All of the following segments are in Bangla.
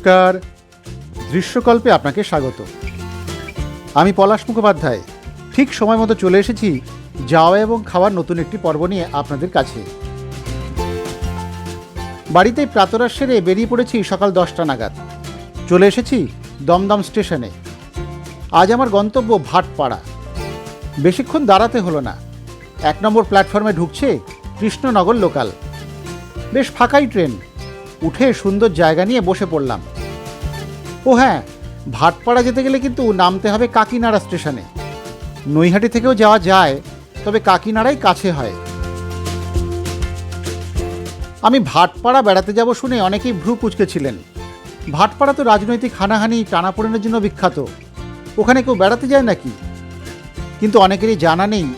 নমস্কার। দৃশ্যকল্পে আপনাকে স্বাগত। আমি পলাশ মুখোপাধ্যায়। ঠিক সময় মতো চলে এসেছি যাওয়া এবং খাওয়ার নতুন একটি পর্ব নিয়ে আপনাদের কাছে। বাড়িতে প্রাতরাশ সেরে বেরিয়ে পড়েছি সকাল দশটা নাগাদ। চলে এসেছি দমদম স্টেশনে। আজ আমার গন্তব্য ভাটপাড়া। বেশিক্ষণ দাঁড়াতে হলো না। এক নম্বর প্ল্যাটফর্মে ঢুকছে কৃষ্ণনগর লোকাল। বেশ ফাঁকাই ট্রেন। উঠে সুন্দর জায়গা নিয়ে বসে পড়লাম। ও হ্যাঁ ভাটপাড়া যেতে গেলে কিন্তু নামতে হবে কাকিনাড়া স্টেশনে। নৈহাটি থেকেও যাওয়া যায়, তবে কাকিনাড়াই কাছে হয়। আমি ভাটপাড়া বেড়াতে যাব শুনে অনেকেই ভ্রু কুচকেছিলেন। ভাটপাড়া তো রাজনৈতিক হানাহানি, টানাপোড়েনের জন্য বিখ্যাত। ওখানে কেউ বেড়াতে যায় নাকি? কিন্তু অনেকেরই জানা নেই,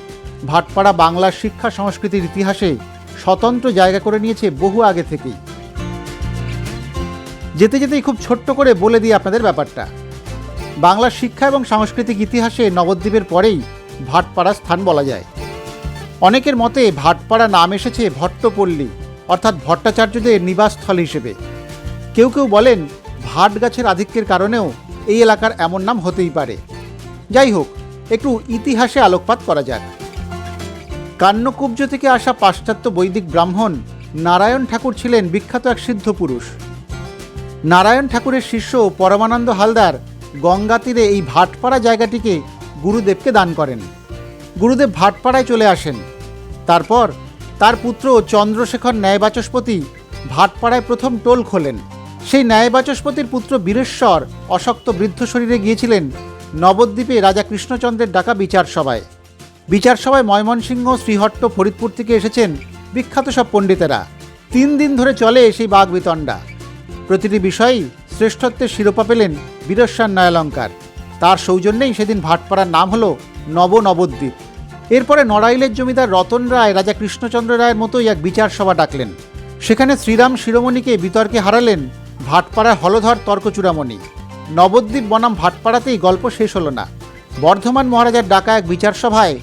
ভাটপাড়া বাংলার শিক্ষা, সংস্কৃতির ইতিহাসে স্বতন্ত্র জায়গা করে নিয়েছে বহু আগে থেকেই। যেতে যেতেই খুব ছোট্ট করে বলে দিই আপনাদের ব্যাপারটা। বাংলার শিক্ষা এবং সাংস্কৃতিক ইতিহাসে নবদ্বীপের পরেই ভাটপাড়া স্থান বলা যায়। অনেকের মতে ভাটপাড়া নাম এসেছে ভট্টপল্লী, অর্থাৎ ভট্টাচার্যদের নিবাসস্থল হিসেবে। কেউ কেউ বলেন ভাট গাছের আধিক্যের কারণেও এই এলাকার এমন নাম হতেই পারে। যাই হোক, একটু ইতিহাসে আলোকপাত করা যাক। কান্নকুব্জ থেকে আসা পাশ্চাত্য বৈদিক ব্রাহ্মণ নারায়ণ ঠাকুর ছিলেন বিখ্যাত এক সিদ্ধ পুরুষ নারায়ণ ঠাকুরের শিষ্য পরমানন্দ হালদার গঙ্গা তীরে এই ভাটপাড়া জায়গাটিকে গুরুদেবকে দান করেন। গুরুদেব ভাটপাড়ায় চলে আসেন। তারপর তার পুত্র চন্দ্রশেখর ন্যায়বাচস্পতি ভাটপাড়ায় প্রথম টোল খোলেন। সেই ন্যায়বাচস্পতির পুত্র বীরেশ্বর অশক্ত বৃদ্ধ শরীরে গিয়েছিলেন নবদ্বীপে রাজা কৃষ্ণচন্দ্রের ডাকা বিচার সভায়। বিচার সভায় ময়মনসিংহ, শ্রীহট্ট, ফরিদপুর থেকে এসেছেন বিখ্যাত সব পণ্ডিতেরা। তিন দিন ধরে চলে সেই বাঘ বিতণ্ডা প্রতিটি বিষয়েই শ্রেষ্ঠত্বের শিরোপা পেলেন বীরস্বান নয়ালঙ্কার। তার সৌজন্যেই সেদিন ভাটপাড়ার নাম হলো নব নবদ্বীপ। এরপরে নড়াইলের জমিদার রতন রায়, রাজা কৃষ্ণচন্দ্র রায়ের মতোই এক বিচার সভা ডাকলেন। সেখানে শ্রীরাম শিরোমণিকে বিতর্কে হারালেন ভাটপাড়ার হলধর তর্কচূড়ামণি। নবদ্বীপ বনাম ভাটপাড়াতেই গল্প শেষ হলো না। বর্ধমান মহারাজার ডাকা এক বিচার সভায়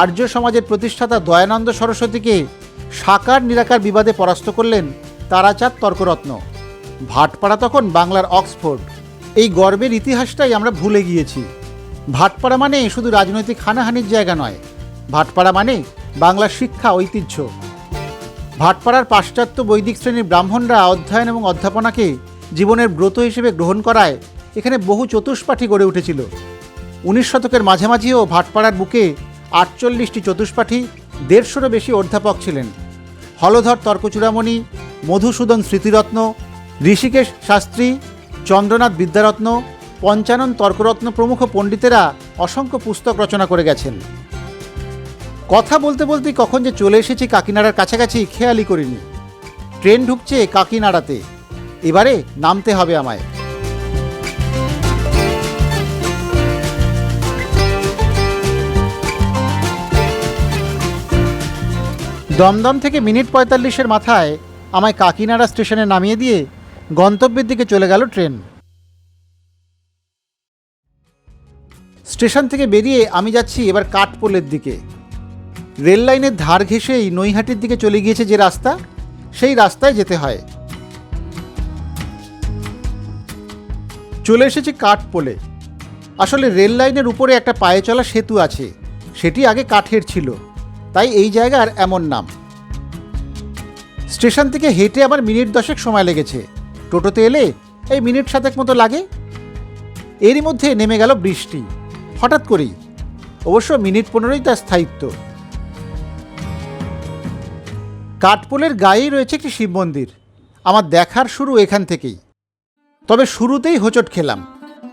আর্য সমাজের প্রতিষ্ঠাতা দয়ানন্দ সরস্বতীকে সাকার নিরাকার বিবাদে পরাস্ত করলেন তারাচাঁদ তর্করত্ন। ভাটপাড়া তখন বাংলার অক্সফোর্ড। এই গর্বের ইতিহাসটাই আমরা ভুলে গিয়েছি। ভাটপাড়া মানে শুধু রাজনৈতিক হানাহানির জায়গা নয়, ভাটপাড়া মানে বাংলার শিক্ষা, ঐতিহ্য। ভাটপাড়ার পাশ্চাত্য বৈদিক শ্রেণির ব্রাহ্মণরা অধ্যয়ন এবং অধ্যাপনাকে জীবনের ব্রত হিসেবে গ্রহণ করায় এখানে বহু চতুষ্পাঠী গড়ে উঠেছিল। উনিশ শতকের মাঝামাঝিও ভাটপাড়ার বুকে আটচল্লিশটি চতুষ্পাঠী, দেড়শোরও বেশি অধ্যাপক ছিলেন। হলধর তর্কচূড়ামণি, মধুসূদন স্মৃতিরত্ন ঋষিকেশ শাস্ত্রী, চন্দ্রনাথ বিদ্যারত্ন, পঞ্চানন তর্করত্ন প্রমুখ পণ্ডিতেরা অসংখ্য পুস্তক রচনা করে গেছেন। কথা বলতে বলতে কখন যে চলে এসেছি কাকিনাড়ার কাছাকাছি খেয়ালই করিনি। ট্রেন ঢুকছে কাকিনাড়াতে। এবারে নামতে হবে আমায়। দমদম থেকে মিনিট পঁয়তাল্লিশের মাথায় আমায় কাকিনাড়া স্টেশনে নামিয়ে দিয়ে গন্তব্যের দিকে চলে গেল ট্রেন। স্টেশন থেকে বেরিয়ে আমি যাচ্ছি এবার কাঠপোলের দিকে। রেল লাইনের ধার ঘেঁষেই নৈহাটির দিকে চলে গিয়েছে যে রাস্তা, সেই রাস্তায় যেতে হয়। চলে এসেছি কাঠপোলে। আসলে রেল লাইনের উপরে একটা পায়ে চলা সেতু আছে, সেটি আগে কাঠের ছিল, তাই এই জায়গার এমন নাম। স্টেশন থেকে হেঁটে আমার মিনিট দশেক সময় লেগেছে। টোটোতে এলে এই মিনিট সাতেক মতো লাগে। এরই মধ্যে নেমে গেল বৃষ্টি। হঠাৎ করেই। অবশ্য মিনিট পনেরোই তার স্থায়িত্ব। কাঠপোলের গায়েই রয়েছে একটি শিব মন্দির। আমার দেখার শুরু এখান থেকেই। তবে শুরুতেই হোঁচট খেলাম।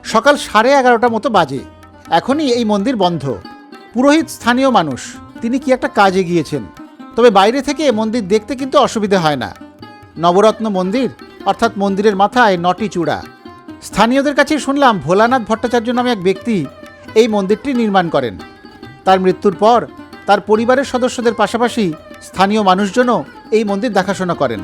সকাল সাড়ে এগারোটা মতো বাজে। এখনই এই মন্দির বন্ধ। পুরোহিত স্থানীয় মানুষ। তিনি কি একটা কাজে গিয়েছেন। তবে বাইরে থেকে এ মন্দির দেখতে কিন্তু অসুবিধে হয় না। নবরত্ন মন্দির অর্থাৎ মন্দিরের মাথায় নটি চূড়া। স্থানীয়দের কাছে শুনলাম ভোলানাথ ভট্টাচার্য নামে এক ব্যক্তি এই মন্দিরটি নির্মাণ করেন। তার মৃত্যুর পর তার পরিবারের সদস্যদের পাশাপাশি স্থানীয় মানুষজনও এই মন্দির দেখাশোনা করেন।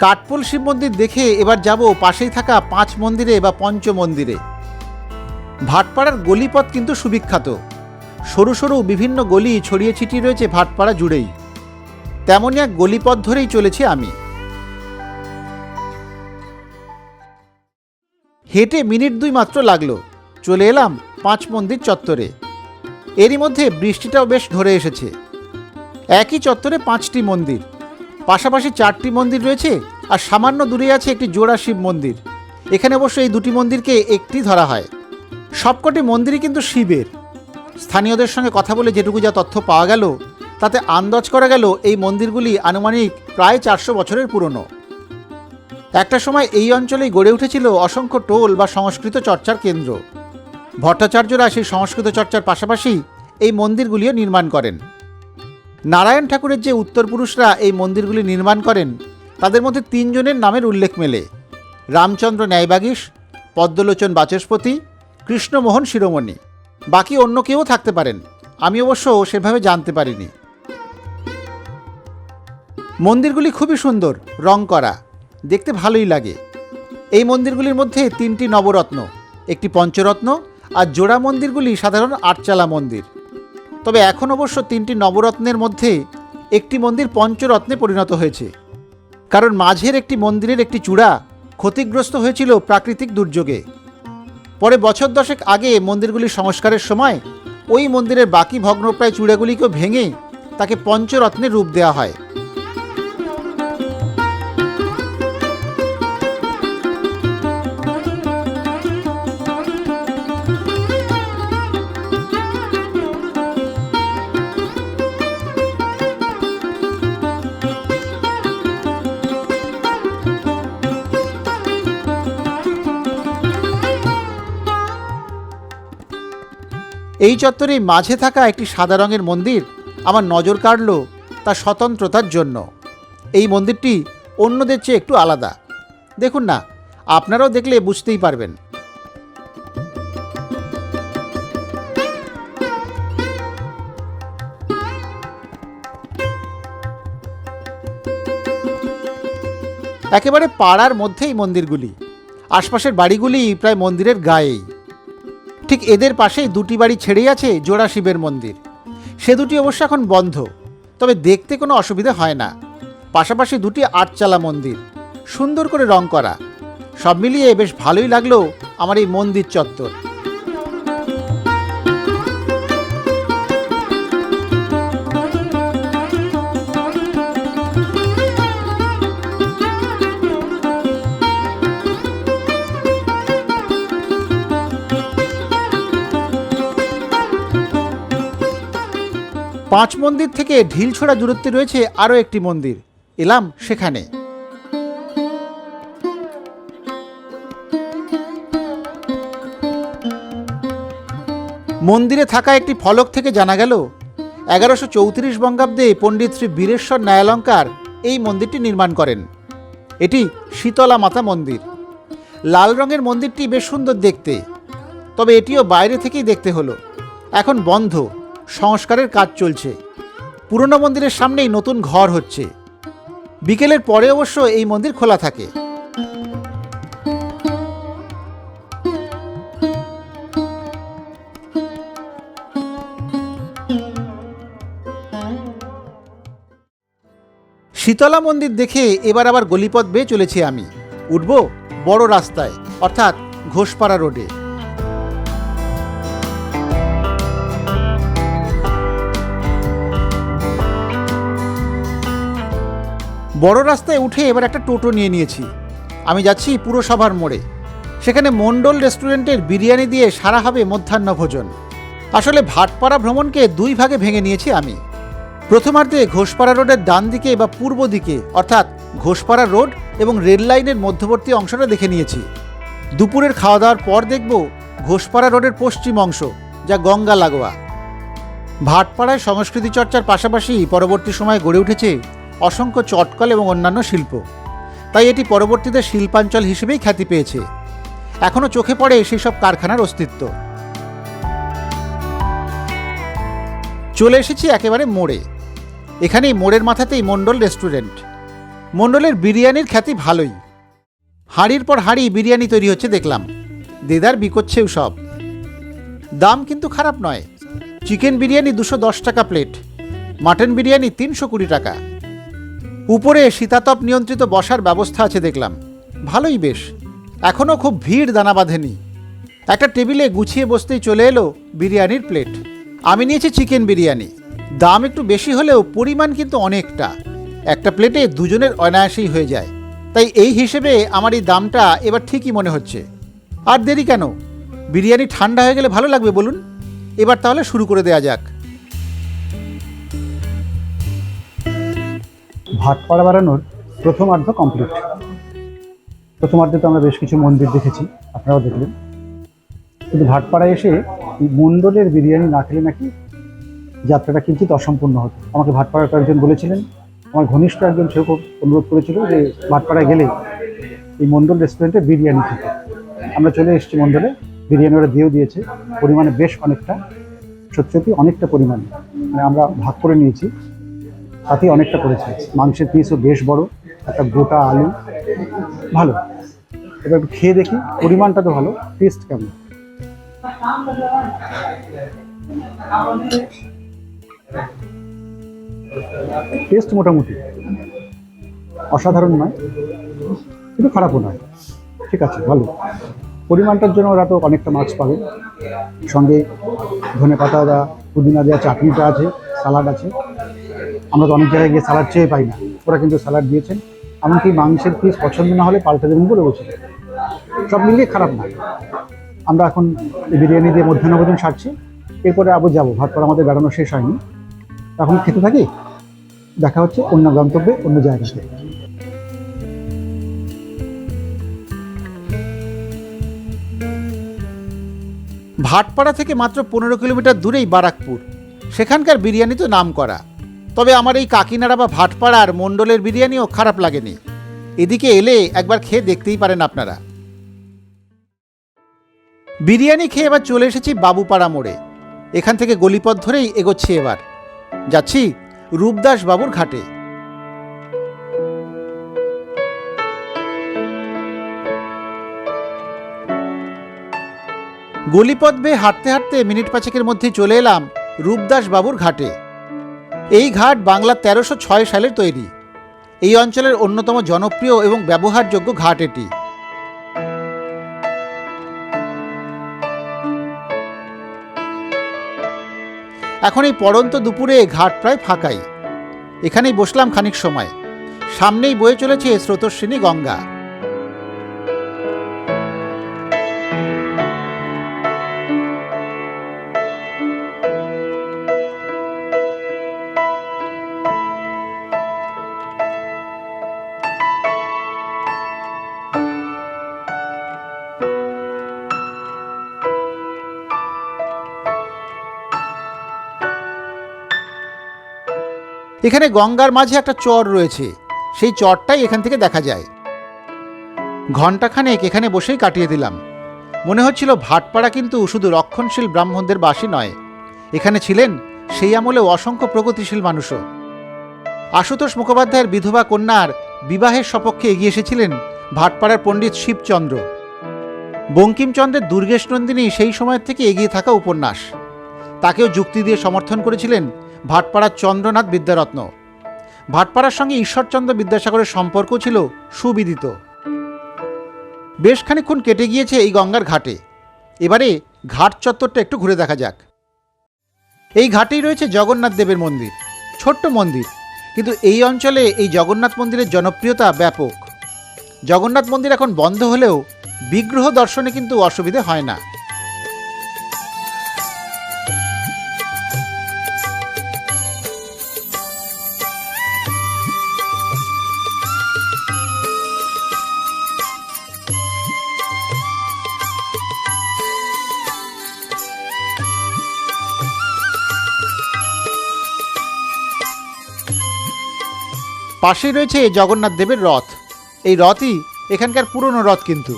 কাঠপোল শিব মন্দির দেখে এবার যাব পাশেই থাকা পাঁচ মন্দিরে বা পঞ্চ মন্দিরে ভাটপাড়ার গলিপথ কিন্তু সুবিখ্যাত। সরু সরু বিভিন্ন গলি ছড়িয়ে ছিটিয়ে রয়েছে ভাটপাড়া জুড়েই। তেমনই এক গলিপথ ধরেই চলেছি আমি। হেঁটে মিনিট দুই মাত্র লাগল। চলে এলাম পাঁচ মন্দির চত্বরে। এরই মধ্যে বৃষ্টিটাও বেশ ধরে এসেছে। একই চত্বরে পাঁচটি মন্দির। পাশাপাশি চারটি মন্দির রয়েছে আর সামান্য দূরে আছে একটি জোড়া শিব মন্দির। এখানে অবশ্য এই দুটি মন্দিরকে একটি ধরা হয়। সবকটি মন্দিরই কিন্তু শিবের। স্থানীয়দের সঙ্গে কথা বলে যেটুকু যা তথ্য পাওয়া গেল, তাতে আন্দাজ করা গেল এই মন্দিরগুলি আনুমানিক প্রায় চারশো বছরের পুরনো। একটা সময় এই অঞ্চলেই গড়ে উঠেছিল অসংখ্য টোল বা সংস্কৃত চর্চার কেন্দ্র। ভট্টাচার্যরা সেই সংস্কৃত চর্চার পাশাপাশি এই মন্দিরগুলিও নির্মাণ করেন। নারায়ণ ঠাকুরের যে উত্তরপুরুষরা এই মন্দিরগুলি নির্মাণ করেন, তাদের মধ্যে তিনজনের নামের উল্লেখ মেলে। রামচন্দ্র ন্যায়বাগীশ, পদ্মলোচন বাচস্পতি, কৃষ্ণমোহন শিরোমণি। বাকি অন্য কেউ থাকতে পারেন। আমি অবশ্য সেভাবে জানতে পারিনি। মন্দিরগুলি খুবই সুন্দর, রং করা। দেখতে ভালোই লাগে। এই মন্দিরগুলির মধ্যে তিনটি নবরত্ন, একটি পঞ্চরত্ন আর জোড়া মন্দিরগুলি সাধারণ আটচালা মন্দির। তবে এখন অবশ্য তিনটি নবরত্নের মধ্যে একটি মন্দির পঞ্চরত্নে পরিণত হয়েছে। কারণ মাঝের একটি মন্দিরের একটি চূড়া ক্ষতিগ্রস্ত হয়েছিল প্রাকৃতিক দুর্যোগে। পরে বছর দশেক আগে মন্দিরগুলি সংস্কারের সময় ওই মন্দিরের বাকি ভগ্নপ্রায় চূড়াগুলিকেও ভেঙে তাকে পঞ্চরত্নের রূপ দেওয়া হয়। এই চত্বরে মাঝে থাকা একটি সাদা রঙের মন্দির আমার নজর কাড়ল তার স্বতন্ত্রতার জন্য। এই মন্দিরটি অন্যদের চেয়ে একটু আলাদা। দেখুন না, আপনারাও দেখলে বুঝতেই পারবেন। একেবারে পাড়ার মধ্যেই মন্দিরগুলি। আশপাশের বাড়িগুলি প্রায় মন্দিরের গায়েই। ঠিক এদের পাশেই দুটি বাড়ি ছেড়েই আছে জোড়া শিবের মন্দির। সে দুটি অবশ্য এখন বন্ধ, তবে দেখতে কোনো অসুবিধা হয় না। পাশাপাশি দুটি আটচালা মন্দির, সুন্দর করে রং করা। সব মিলিয়ে বেশ ভালোই লাগল আমার এই মন্দির চত্বর। পাঁচ মন্দির থেকে ঢিলছোড়া দূরত্বে রয়েছে আরও একটি মন্দির। এলাম সেখানে। মন্দিরে থাকা একটি ফলক থেকে জানা গেল, এগারোশো চৌত্রিশ বঙ্গাব্দে পণ্ডিত শ্রী বীরেশ্বর ন্যায়ালঙ্কার এই মন্দিরটি নির্মাণ করেন। এটি শীতলা মাতা মন্দির। লাল রঙের মন্দিরটি বেশ সুন্দর দেখতে, তবে এটিও বাইরে থেকেই দেখতে হলো। এখন বন্ধ। সংস্কারের কাজ চলছে। পুরনো মন্দিরের সামনেই নতুন ঘর হচ্ছে। বিকেলের পরে অবশ্য এই মন্দির খোলা থাকে। শীতলা মন্দির দেখে এবার আবার গলিপথ বেয়ে চলেছি আমি। উঠব বড় রাস্তায়, অর্থাৎ ঘোষপাড়া রোডে। বড় রাস্তায় উঠে এবার একটা টোটো নিয়ে নিয়েছি। আমি যাচ্ছি পুরসভার মোড়ে। সেখানে মণ্ডল রেস্টুরেন্টের বিরিয়ানি দিয়ে সারা হবে মধ্যাহ্ন ভোজন। আসলে ভাটপাড়া ভ্রমণকে দুই ভাগে ভেঙে নিয়েছি আমি। প্রথমার্ধে ঘোষপাড়া রোডের ডান দিকে বা পূর্ব দিকে, অর্থাৎ ঘোষপাড়া রোড এবং রেল লাইনের মধ্যবর্তী অংশটা দেখে নিয়েছি। দুপুরের খাওয়া দাওয়ার পর দেখব ঘোষপাড়া রোডের পশ্চিম অংশ, যা গঙ্গা লাগোয়া। ভাটপাড়ায় সংস্কৃতি চর্চার পাশাপাশি পরবর্তী সময়ে গড়ে উঠেছে অসংখ্য চটকল এবং অন্যান্য শিল্প। তাই এটি পরবর্তীতে শিল্পাঞ্চল হিসেবেই খ্যাতি পেয়েছে। এখনও চোখে পড়ে সেই সব কারখানার অস্তিত্ব। চলে এসেছি একেবারে মোড়ে। এখানেই মোড়ের মাথাতেই মণ্ডল রেস্টুরেন্ট। মণ্ডলের বিরিয়ানির খ্যাতি ভালোই। হাঁড়ির পর হাঁড়ি বিরিয়ানি তৈরি হচ্ছে দেখলাম। দেদার বিকোচ্ছেও সব। দাম কিন্তু খারাপ নয়। চিকেন বিরিয়ানি দুশো দশ টাকা প্লেট। মাটন বিরিয়ানি তিনশো কুড়ি টাকা। উপরে শীতাতপ নিয়ন্ত্রিত বসার ব্যবস্থা আছে দেখলাম। ভালোই বেশ। এখনও খুব ভিড় দানা বাঁধেনি। একটা টেবিলে গুছিয়ে বসতেই চলে এলো বিরিয়ানির প্লেট। আমি নিয়েছি চিকেন বিরিয়ানি। দাম একটু বেশি হলেও পরিমাণ কিন্তু অনেকটা। একটা প্লেটে দুজনের অনায়াসেই হয়ে যায়। তাই এই হিসেবে আমার এই দামটা এবার ঠিকই মনে হচ্ছে। আর দেরি কেন? বিরিয়ানি ঠান্ডা হয়ে গেলে ভালো লাগবে বলুন। এবার তাহলে শুরু করে দেওয়া যাক। ভাটপাড়া বাড়ানোর প্রথমার্ধ কমপ্লিট প্রথমার্ধে তো আমরা বেশ কিছু মন্দির দেখেছি, আপনারাও দেখলেন। কিন্তু ভাটপাড়ায় এসে এই মণ্ডলের বিরিয়ানি না খেলে নাকি যাত্রাটা কিঞ্চিত অসম্পূর্ণ হতো। আমাকে ভাটপাড়ার কয়েকজন বলেছিলেন, আমার ঘনিষ্ঠ একজন সেও অনুরোধ করেছিল যে ভাটপাড়ায় গেলে এই মণ্ডল রেস্টুরেন্টে বিরিয়ানি খেতে। আমরা চলে এসেছি মণ্ডলে, বিরিয়ানি ওরা দিয়েও দিয়েছে, পরিমাণে বেশ অনেকটা সত্যি অনেকটা পরিমাণে। মানে আমরা ভাগ করে নিয়েছি। তাতেই অনেকটা করেছে। মাংসের পিসও বেশ বড়, একটা গোটা আলু। ভালো। এবার একটু খেয়ে দেখি, পরিমাণটা তো ভালো টেস্ট কেমন? টেস্ট মোটামুটি। অসাধারণ নয়, কিন্তু খারাপও নয়। ঠিক আছে, ভালো। পরিমাণটার জন্য ওরা তো অনেকটা মাছ পাবে। সঙ্গে ধনে পাতা পুদিনা দেওয়া চাটনিটা আছে, সালাড আছে। আমরা তো অনেক জায়গায় গিয়ে স্যালাড চেয়ে পাই না। ওরা কিন্তু স্যালাড দিয়েছেন। এমনকি মাংসের পিস পছন্দ না হলে পাল্টে দেবেন বলে বলছে। সব মিলিয়ে খারাপ না। আমরা এখন বিরিয়ানি দিয়ে মধ্যাহ্নভোজন সারছি। এরপরে আবার যাব। ভাত পর আমাদের বেড়ানো শেষ হয়নি। এখন খেতে থাকি? দেখা হচ্ছে অন্য গন্তব্যে, অন্য জায়গাতে। ভাটপাড়া থেকে মাত্র পনেরো কিলোমিটার দূরেই বারাকপুর। সেখানকার বিরিয়ানি তো নাম করা তবে আমার এই কাকিনাড়া বা ভাটপাড়ার মণ্ডলের বিরিয়ানিও খারাপ লাগেনি। এদিকে এলে একবার খেয়ে দেখতেই পারেন আপনারা। বিরিয়ানি খেয়ে এবার চলে এসেছি বাবুপাড়া মোড়ে। এখান থেকে গলিপথ ধরেই এগোচ্ছি এবার। যাচ্ছি রূপদাস বাবুর ঘাটে। গলিপথ বেয়ে হাঁটতে হাঁটতে মিনিট পাঁচেকের মধ্যে চলে এলাম রূপদাস বাবুর ঘাটে। এই ঘাট বাংলা তেরোশো ছয় সালের তৈরি। এই অঞ্চলের অন্যতম জনপ্রিয় এবং ব্যবহারযোগ্য ঘাট এটি। এখন এই পড়ন্ত দুপুরে ঘাট প্রায় ফাঁকাই। এখানেই বসলাম খানিক সময়। সামনেই বয়ে চলেছে স্রোতস্বিনী গঙ্গা। এখানে গঙ্গার মাঝে একটা চর রয়েছে। সেই চরটাই এখান থেকে দেখা যায়। ঘণ্টাখানেক এখানে বসেই কাটিয়ে দিলাম। মনে হচ্ছিল ভাটপাড়া কিন্তু শুধু রক্ষণশীল ব্রাহ্মণদের বাসী নয়। এখানে ছিলেন সেই আমলে অসংখ্য প্রগতিশীল মানুষও। আশুতোষ মুখোপাধ্যায়ের বিধবা কন্যার বিবাহের সপক্ষে এগিয়ে এসেছিলেন ভাটপাড়ার পণ্ডিত শিবচন্দ্র। বঙ্কিমচন্দ্রের দুর্গেশ নন্দিনী সেই সময় থেকে এগিয়ে থাকা উপন্যাস। তাকেও যুক্তি দিয়ে সমর্থন করেছিলেন ভাটপাড়ার চন্দ্রনাথ বিদ্যারত্ন। ভাটপাড়ার সঙ্গে ঈশ্বরচন্দ্র বিদ্যাসাগরের সম্পর্ক ছিল সুবিদিত। বেশ খানিক্ষণ কেটে গিয়েছে এই গঙ্গার ঘাটে। এবারে ঘাট চত্বরটা একটু ঘুরে দেখা যাক। এই ঘাটেই রয়েছে জগন্নাথ দেবের মন্দির, ছোট্ট মন্দির। কিন্তু এই অঞ্চলে এই জগন্নাথ মন্দিরের জনপ্রিয়তা ব্যাপক। জগন্নাথ মন্দির এখন বন্ধ হলেও বিগ্রহ দর্শনে কিন্তু অসুবিধে হয় না। পাশেই রয়েছে জগন্নাথ দেবের রথ। এই রথই এখানকার পুরনো রথ কিন্তু।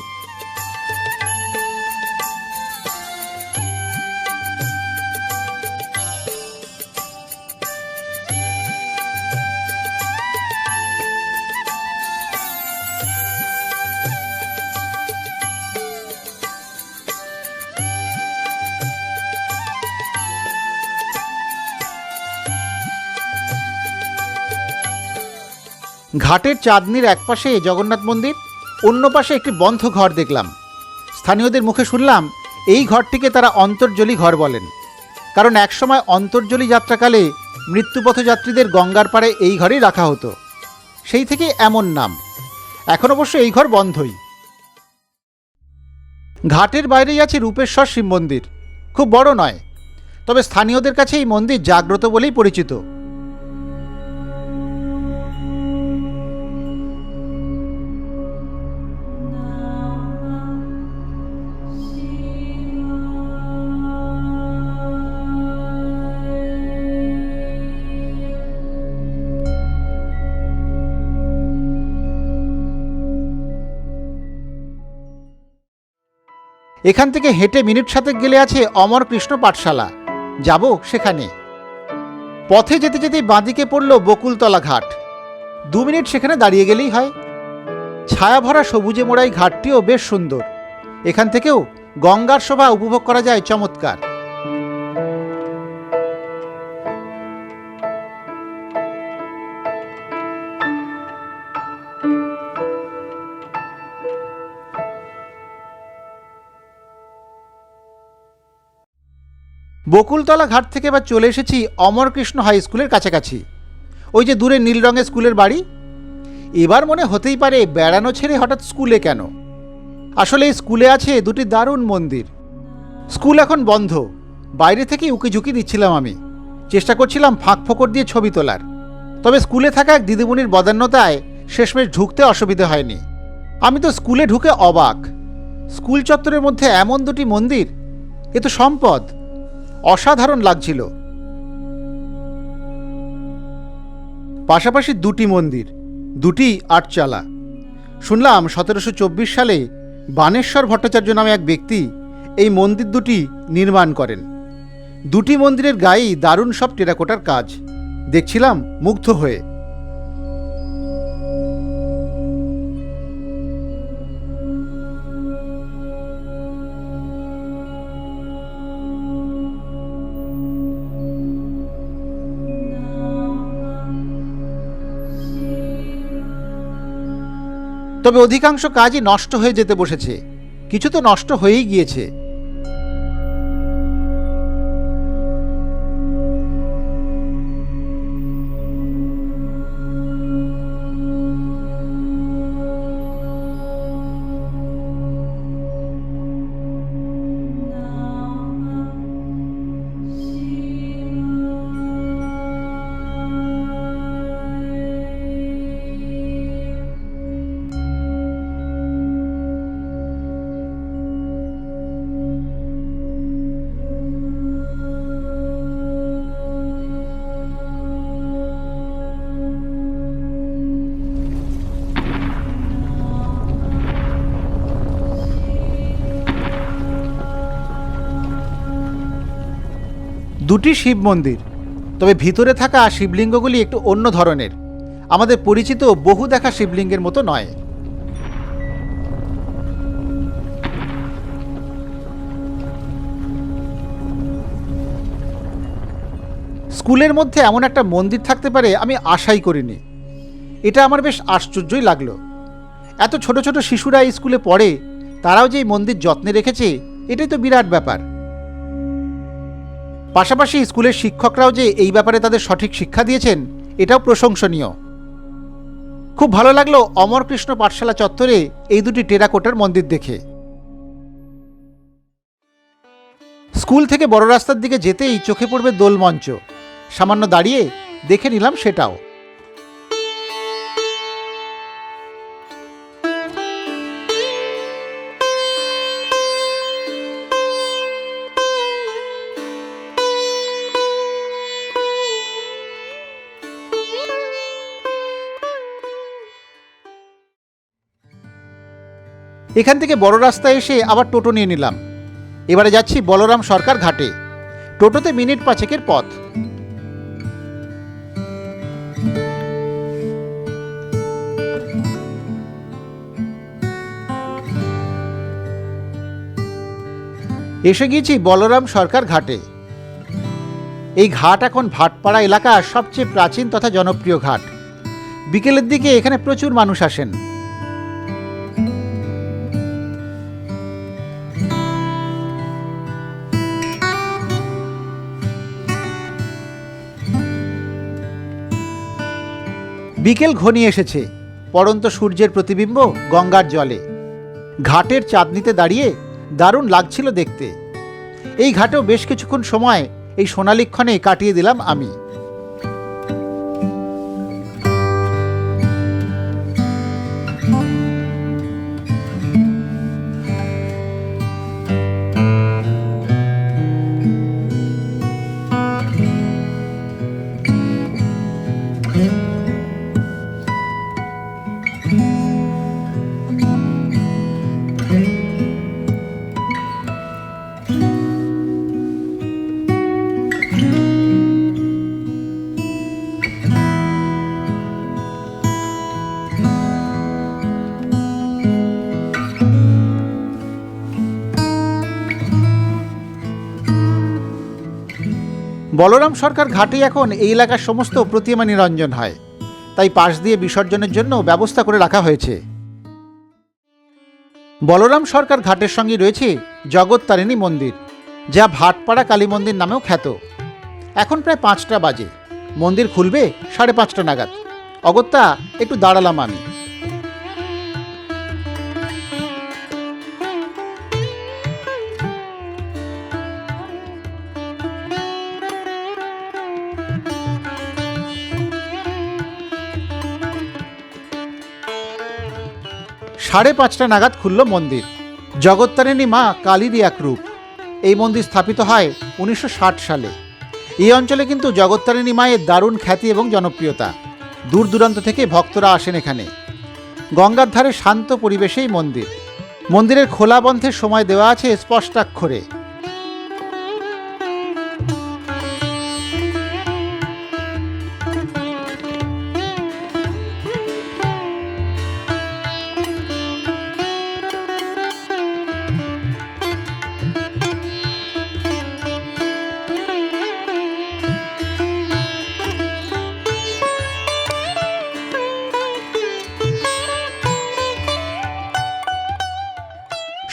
ঘাটের চাঁদনির এক একপাশে জগন্নাথ মন্দির, অন্য পাশে একটি বন্ধ ঘর দেখলাম। স্থানীয়দের মুখে শুনলাম, এই ঘরটিকে তারা অন্তর্জলী ঘর বলেন। কারণ একসময় অন্তর্জলী যাত্রাকালে মৃত্যুপথ যাত্রীদের গঙ্গার পাড়ে এই ঘরেই রাখা হতো। সেই থেকে এমন নাম। এখন অবশ্য এই ঘর বন্ধই। ঘাটের বাইরেই আছে রূপেশ্বর শিব মন্দির। খুব বড় নয়, তবে স্থানীয়দের কাছে এই মন্দির জাগ্রত বলেই পরিচিত। এখান থেকে হেঁটে মিনিট সাথে গেলে আছে অমর কৃষ্ণ পাঠশালা। যাব সেখানে। পথে যেতে যেতে বাঁদিকে পড়ল বকুলতলা ঘাট। দু মিনিট সেখানে দাঁড়িয়ে গেলেই হয়। ছায়া ভরা সবুজে মোড়াই ঘাটটিও বেশ সুন্দর। এখান থেকেও গঙ্গার শোভা উপভোগ করা যায় চমৎকার। বকুলতলা ঘাট থেকে এবার চলে এসেছি অমরকৃষ্ণ হাই স্কুলের কাছাকাছি। ওই যে দূরে নীল রঙের স্কুলের বাড়ি। এবার মনে হতেই পারে বেড়ানো ছেড়ে হঠাৎ স্কুলে কেন? আসলে এই স্কুলে আছে দুটি দারুণ মন্দির। স্কুল এখন বন্ধ। বাইরে থেকে উকি ঝুঁকি দিচ্ছিলাম আমি। চেষ্টা করছিলাম ফাঁক ফোকর দিয়ে ছবি তোলার। তবে স্কুলে থাকা এক দিদিমণির বদান্যতায় শেষমেশ ঢুকতে অসুবিধে হয়নি। আমি তো স্কুলে ঢুকে অবাক। স্কুল চত্বরের মধ্যে এমন দুটি মন্দির? এ তো সম্পদ। অসাধারণ লাগছিল। পাশাপাশি দুটি মন্দির, দুটি আটচালা। শুনলাম সতেরোশো চব্বিশ সালে বানেশ্বর ভট্টাচার্য নামে এক ব্যক্তি এই মন্দির দুটি নির্মাণ করেন। দুটি মন্দিরের গায়েই দারুণ সব টেরাকোটার কাজ। দেখছিলাম মুগ্ধ হয়ে। তবে অধিকাংশ কাজই নষ্ট হয়ে যেতে বসেছে। কিছু তো নষ্ট হয়েই গিয়েছে। দুটি শিব মন্দির, তবে ভিতরে থাকা শিবলিঙ্গগুলি একটু অন্য ধরনের। আমাদের পরিচিত বহু দেখা শিবলিঙ্গের মতো নয়। স্কুলের মধ্যে এমন একটা মন্দির থাকতে পারে আমি আশাই করিনি। এটা আমার বেশ আশ্চর্যই লাগল। এত ছোট ছোট শিশুরা স্কুলে পড়ে, তারাও যে এই মন্দির যত্নে রেখেছে, এটাই তো বিরাট ব্যাপার। পাশাপাশি স্কুলের শিক্ষকরাও যে এই ব্যাপারে তাদের সঠিক শিক্ষা দিয়েছেন, এটাও প্রশংসনীয়। খুব ভালো লাগল অমরকৃষ্ণ পাঠশালা চত্বরে এই দুটি টেরাকোটার মন্দির দেখে। স্কুল থেকে বড় রাস্তার দিকে যেতেই চোখে পড়বে দোলমঞ্চ। সামান্য দাঁড়িয়ে দেখে নিলাম সেটাও। এখান থেকে বড় রাস্তায় এসে আবার টোটো নিয়ে নিলাম। এবারে যাচ্ছি বলরাম সরকার ঘাটে। টোটোতে মিনিট পাঁচেকের পথ। এসে গিয়েছি বলরাম সরকার ঘাটে। এই ঘাট এখন ভাটপাড়া এলাকার সবচেয়ে প্রাচীন তথা জনপ্রিয় ঘাট। বিকেলের দিকে এখানে প্রচুর মানুষ আসেন। বিকেল ঘনিয়ে এসেছে। পরন্ত সূর্যের প্রতিবিম্ব গঙ্গার জলে। ঘাটের চাঁদনিতে দাঁড়িয়ে দারুণ লাগছিল দেখতে। এই ঘাটেও বেশ কিছুক্ষণ সময় এই সোনালিক্ষণে কাটিয়ে দিলাম আমি। বলরাম সরকার ঘাটে এখন এই এলাকার সমস্ত প্রতিমা নিরঞ্জন হয়। তাই পাশ দিয়ে বিসর্জনের জন্য ব্যবস্থা করে রাখা হয়েছে। বলরাম সরকার ঘাটের সঙ্গে রয়েছে জগত্তারিণী মন্দির, যা ভাটপাড়া কালী মন্দির নামেও খ্যাত। এখন প্রায় পাঁচটা বাজে। মন্দির খুলবে সাড়ে পাঁচটা নাগাদ। অগত্যা একটু দাঁড়ালাম আমি। সাড়ে পাঁচটা নাগাদ খুলল মন্দির। জগত্তারিণী মা কালীর এক রূপ। এই মন্দির স্থাপিত হয় উনিশশো ষাট সালে। এই অঞ্চলে কিন্তু জগত্তারিণী মায়ের দারুণ খ্যাতি এবং জনপ্রিয়তা। দূর দূরান্ত থেকে ভক্তরা আসেন এখানে। গঙ্গার ধারে শান্ত পরিবেশেই মন্দির। মন্দিরের খোলা বন্ধের সময় দেওয়া আছে স্পষ্টাক্ষরে।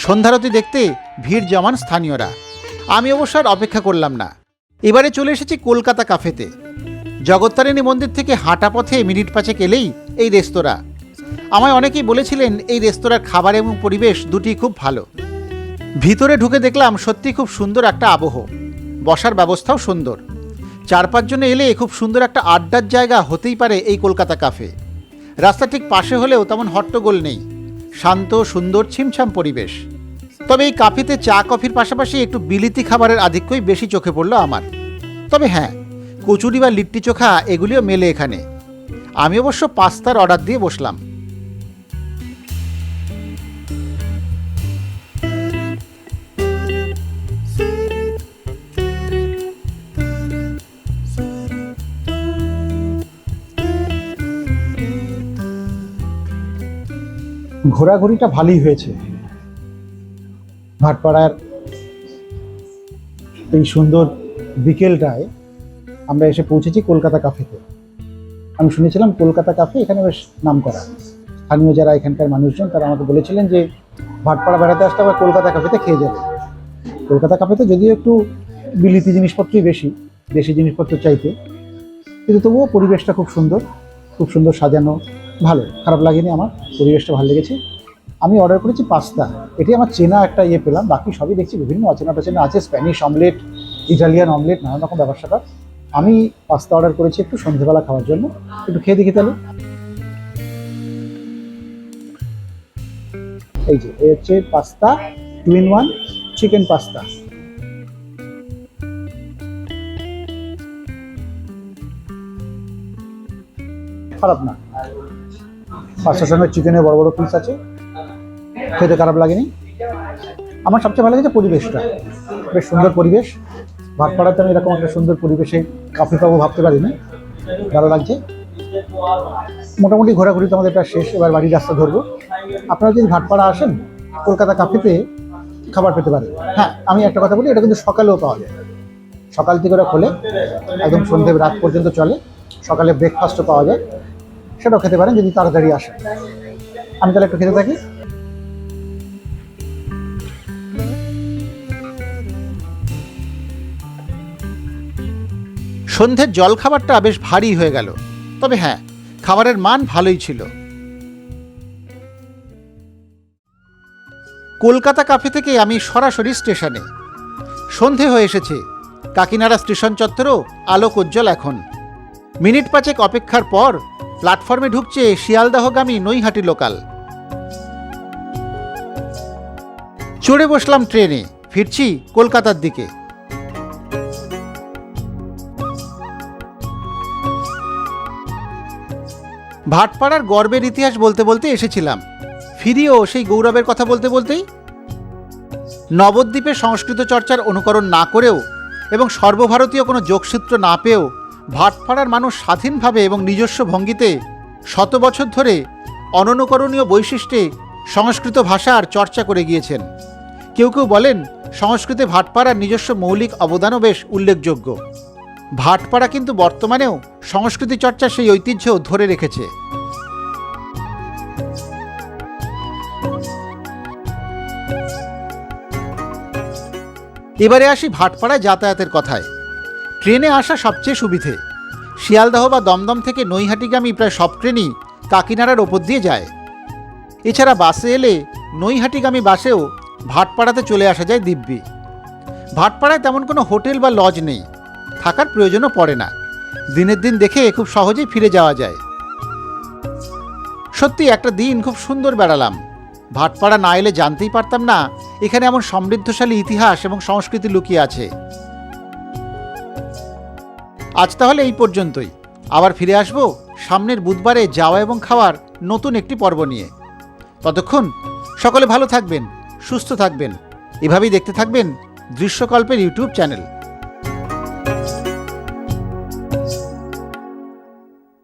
সন্ধ্যারতি দেখতে ভিড় জমান স্থানীয়রা। আমি অবশ্য আর অপেক্ষা করলাম না। এবারে চলে এসেছি কলকাতা কাফেতে। জগত্তারিণী মন্দির থেকে হাঁটা পথে মিনিট পাঁচেক এলেই এই রেস্তোরাঁ। আমায় অনেকেই বলেছিলেন এই রেস্তোরাঁর খাবার এবং পরিবেশ দুটি খুব ভালো। ভিতরে ঢুকে দেখলাম সত্যি খুব সুন্দর একটা আবহ। বসার ব্যবস্থাও সুন্দর। চার পাঁচজনে এলে খুব সুন্দর একটা আড্ডার জায়গা হতেই পারে এই কলকাতা কাফে। রাস্তা ঠিক পাশে হলেও তেমন হট্টগোল নেই। শান্ত, সুন্দর, ছিমছাম পরিবেশ। তবে এই কাফিতে চা, কফির পাশাপাশি একটু বিলিতি খাবারের আধিক্যই বেশি চোখে পড়ল আমার। তবে হ্যাঁ কচুরি বা লিট্টি চোখা, এগুলিও মেলে এখানে। আমি অবশ্য পাস্তার অর্ডার দিয়ে বসলাম। ঘোরাঘুরিটা ভালোই হয়েছে। ভাটপাড়ার এই সুন্দর বিকেলটায় আমরা এসে পৌঁছেছি কলকাতা কাফেতে আমি শুনেছিলাম কলকাতা কাফে এখানে বেশ নাম করা স্থানীয় যারা এখানকার মানুষজন, তারা আমাকে বলেছিলেন যে, ভাটপাড়া বেড়াতে আসতে আবার কলকাতা কাফেতে খেয়ে যাবে কলকাতা কাফেতে যদিও একটু বিলিতি জিনিসপত্রই বেশি, দেশি জিনিসপত্র চাইতে, কিন্তু তবুও পরিবেশটা খুব সুন্দর খুব সুন্দর সাজানো, ভালো। খারাপ লাগেনি আমার, পরিবেশটা ভালো লেগেছে। আমি অর্ডার করেছি পাস্তা এটি আমার চেনা একটা ইয়ে পেলাম, বাকি সবই দেখছি বিভিন্ন অচেনা টচেনা আছে স্প্যানিশ অমলেট ইটালিয়ান অমলেট নানান রকম স্যাপার। আমি পাস্তা অর্ডার করেছি একটু সন্ধেবেলা খাওয়ার জন্য, একটু খেয়ে দেখি তাহলে। এই যে এই হচ্ছে pasta two in one chicken pasta খারাপ না। পাস্তার সঙ্গে চিকেনের বড় বড় পিস আছে। খেতে খারাপ লাগেনি। আমার সবচেয়ে ভালো লেগেছে পরিবেশটা। বেশ সুন্দর পরিবেশ। ভাটপাড়াতে আমি এরকম একটা সুন্দর পরিবেশে কাফি পাবো ভাবতে পারিনি। ভালো লাগছে। মোটামুটি ঘোরাঘুরি তো আমাদের শেষ, এবার বাড়ির রাস্তা ধরবো। আপনারা যদি ভাটপাড়া আসেন, কলকাতা কাফেতে খাবার পেতে পারেন। হ্যাঁ আমি একটা কথা বলি, এটা কিন্তু সকালেও পাওয়া যায়। সকাল থেকে ওরা খোলে, একদম সন্ধে রাত পর্যন্ত চলে, সকালে ব্রেকফাস্টও পাওয়া যায়। সেটাও খেতে পারেন যদি তাড়াতাড়ি আসে আমি তাহলে একটু খেতে থাকি। সন্ধ্যের জলখাবারটা বেশ ভারী হয়ে গেল। তবে হ্যাঁ খাবারের মান ভালোই ছিল। কলকাতা কাফে থেকে আমি সরাসরি স্টেশনে। সন্ধে হয়ে এসেছে। কাকিনাড়া স্টেশন চত্বরও আলোক উজ্জ্বল এখন। মিনিট পাঁচেক অপেক্ষার পর প্ল্যাটফর্মে ঢুকছে শিয়ালদাহগামী নৈহাটি লোকাল। চড়ে বসলাম ট্রেনে, ফিরছি কলকাতার দিকে। ভাটপাড়ার গর্বের ইতিহাস বলতে বলতে এসেছিলাম। ফিরিয়েও সেই গৌরবের কথা বলতে বলতেই নবদ্বীপের সংস্কৃত চর্চার অনুকরণ না করেও এবং সর্বভারতীয় কোনো যোগসূত্র না পেয়েও ভাটপাড়ার মানুষ স্বাধীনভাবে এবং নিজস্ব ভঙ্গিতে শত বছর ধরে অননুকরণীয় বৈশিষ্ট্যে সংস্কৃত ভাষার চর্চা করে গিয়েছেন। কেউ কেউ বলেন, সংস্কৃতে ভাটপাড়ার নিজস্ব মৌলিক অবদানও বেশ উল্লেখযোগ্য। ভাটপাড়া কিন্তু বর্তমানেও সংস্কৃতি চর্চার সেই ঐতিহ্য ধরে রেখেছে। এবারে আসি ভাটপাড়ায় যাতায়াতের কথায়। ট্রেনে আসা সবচেয়ে সুবিধে। শিয়ালদহ বা দমদম থেকে নৈহাটিগামী প্রায় সব ট্রেনই কাকিনাড়ার ওপর দিয়ে যায়। এছাড়া বাসে এলে নৈহাটিগামী বাসেও ভাটপাড়াতে চলে আসা যায় দিব্যি। ভাটপাড়ায় তেমন কোনো হোটেল বা লজ নেই। থাকার প্রয়োজনও পড়ে না। দিনের দিন দেখে খুব সহজেই ফিরে যাওয়া যায়। সত্যি একটা দিন খুব সুন্দর বেড়ালাম। ভাটপাড়া না এলে জানতেই পারতাম না, এখানে এমন সমৃদ্ধশালী ইতিহাস এবং সংস্কৃতি লুকিয়ে আছে। আজ তাহলে এই পর্যন্তই। আবার ফিরে আসব সামনের বুধবারে যাওয়া এবং খাওয়ার নতুন একটি পর্ব নিয়ে। ততক্ষণ সকলে ভালো থাকবেন, সুস্থ থাকবেন। এভাবেই দেখতে থাকবেন দৃশ্যকল্পের ইউটিউব চ্যানেল।